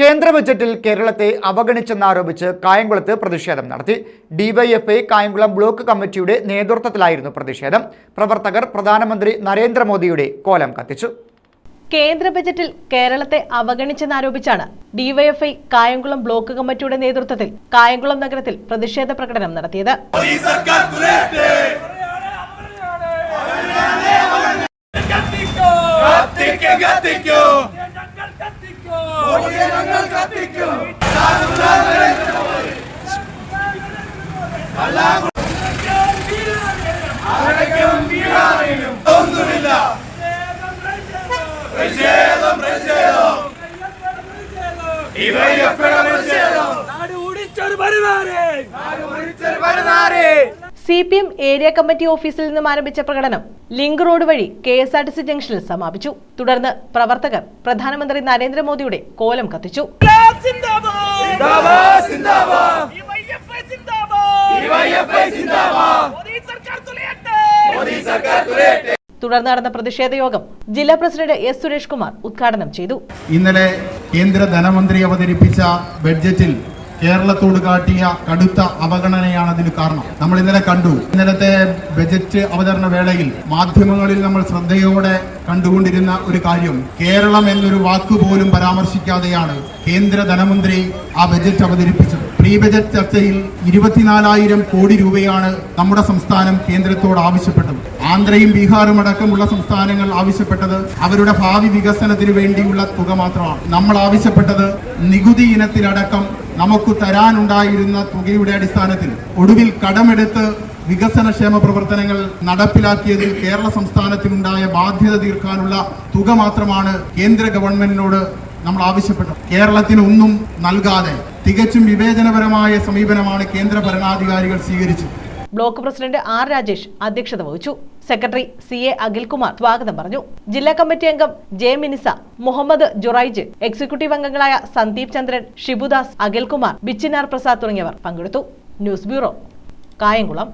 കേന്ദ്ര ബജറ്റിൽ കേരളത്തെ അവഗണിച്ചെന്നാരോപിച്ച് കായംകുളത്ത് പ്രതിഷേധം നടത്തി ഡിവൈഎഫ്ഐ കായംകുളം ബ്ലോക്ക് കമ്മിറ്റിയുടെ നേതൃത്വത്തിലായിരുന്നു പ്രതിഷേധം പ്രവർത്തകർ പ്രധാനമന്ത്രി നരേന്ദ്രമോദിയുടെ കോലം കത്തിച്ചു കേന്ദ്ര ബജറ്റിൽ കേരളത്തെ അവഗണിച്ചെന്നാരോപിച്ചാണ് ഡിവൈഎഫ്ഐ കായംകുളം ബ്ലോക്ക് കമ്മിറ്റിയുടെ നേതൃത്വത്തിൽ കായംകുളം നഗരത്തിൽ പ്രതിഷേധ പ്രകടനം നടത്തിയത് തുലയട്ടെ കത്തിക്കോ. ഞങ്ങൾ കത്തിക്കും ഒന്നുമില്ല പ്രതിഷേധം. പ്രതിഷേധം ഡിവൈഎഫ്ഐയുടെ പ്രതിഷേധം നാട് ഓടിച്ചൊരു പരിപാടി. C P M area committee ഓഫീസിൽ നിന്നും ആരംഭിച്ച പ്രകടനം ലിങ്ക് റോഡ് വഴി K S R T C ജംഗ്ഷനിൽ സമാപിച്ചു. തുടർന്ന് പ്രവർത്തകർ പ്രധാനമന്ത്രി നരേന്ദ്രമോദിയുടെ കോലം കത്തിച്ചു. തുടർന്ന് നടന്ന പ്രതിഷേധ യോഗം ജില്ലാ പ്രസിഡന്റ് എസ് സുരേഷ് കുമാർ ഉദ്ഘാടനം ചെയ്തു. ഇന്നലെ കേന്ദ്ര ധനമന്ത്രി അവതരിപ്പിച്ച ബഡ്ജറ്റിൽ കേരളത്തോട് കാട്ടിയ കടുത്ത അവഗണനയാണ് അതിന് കാരണം. നമ്മൾ ഇന്നലെ കണ്ടു. ഇന്നലത്തെ ബജറ്റ് അവതരണ വേളയിൽ മാധ്യമങ്ങളിൽ നമ്മൾ ശ്രദ്ധയോടെ കണ്ടുകൊണ്ടിരുന്ന ഒരു കാര്യം കേരളം എന്നൊരു വാക്കുപോലും പരാമർശിക്കാതെയാണ് കേന്ദ്ര ധനമന്ത്രി ആ ബജറ്റ് അവതരിപ്പിച്ചത്. പ്രീ ബജറ്റ് ചർച്ചയിൽ ഇരുപത്തിനാലായിരം കോടി രൂപയാണ് നമ്മുടെ സംസ്ഥാനം കേന്ദ്രത്തോട് ആവശ്യപ്പെട്ടത്. ആന്ധ്രയും ബീഹാറും അടക്കമുള്ള സംസ്ഥാനങ്ങൾ ആവശ്യപ്പെട്ടത് അവരുടെ ഭാവി വികസനത്തിന് വേണ്ടിയുള്ള തുക മാത്രമാണ്. നമ്മൾ ആവശ്യപ്പെട്ടത് നികുതി ഇനത്തിലടക്കം നമുക്ക് തരാനുണ്ടായിരുന്ന തുകയുടെ അടിസ്ഥാനത്തിൽ ഒടുവിൽ കടമെടുത്ത് വികസനക്ഷേമ പ്രവർത്തനങ്ങൾ നടപ്പിലാക്കിയതിൽ കേരള സംസ്ഥാനത്തിനുണ്ടായ ബാധ്യത തീർക്കാനുള്ള തുക മാത്രമാണ് കേന്ദ്ര ഗവൺമെന്റിനോട് നമ്മൾ ആവശ്യപ്പെട്ടു. കേരളത്തിന് ഒന്നും നൽകാതെ തികച്ചും വിവേചനപരമായ സമീപനമാണ് കേന്ദ്ര ഭരണാധികാരികൾ സ്വീകരിച്ചത്. ബ്ലോക്ക് പ്രസിഡന്റ് ആർ രാജേഷ് അധ്യക്ഷത വഹിച്ചു. സെക്രട്ടറി സി എ അഖിൽകുമാർ സ്വാഗതം പറഞ്ഞു. ജില്ലാ കമ്മിറ്റി അംഗം ജെ മിനിസ മുഹമ്മദ് ജുറൈജ് എക്സിക്യൂട്ടീവ് അംഗങ്ങളായ സന്ദീപ് ചന്ദ്രൻ ഷിബുദാസ് അഖിൽകുമാർ ബിച്ചിനാർ പ്രസാദ് തുടങ്ങിയവർ പങ്കെടുത്തു. News bureau Kayamkulam.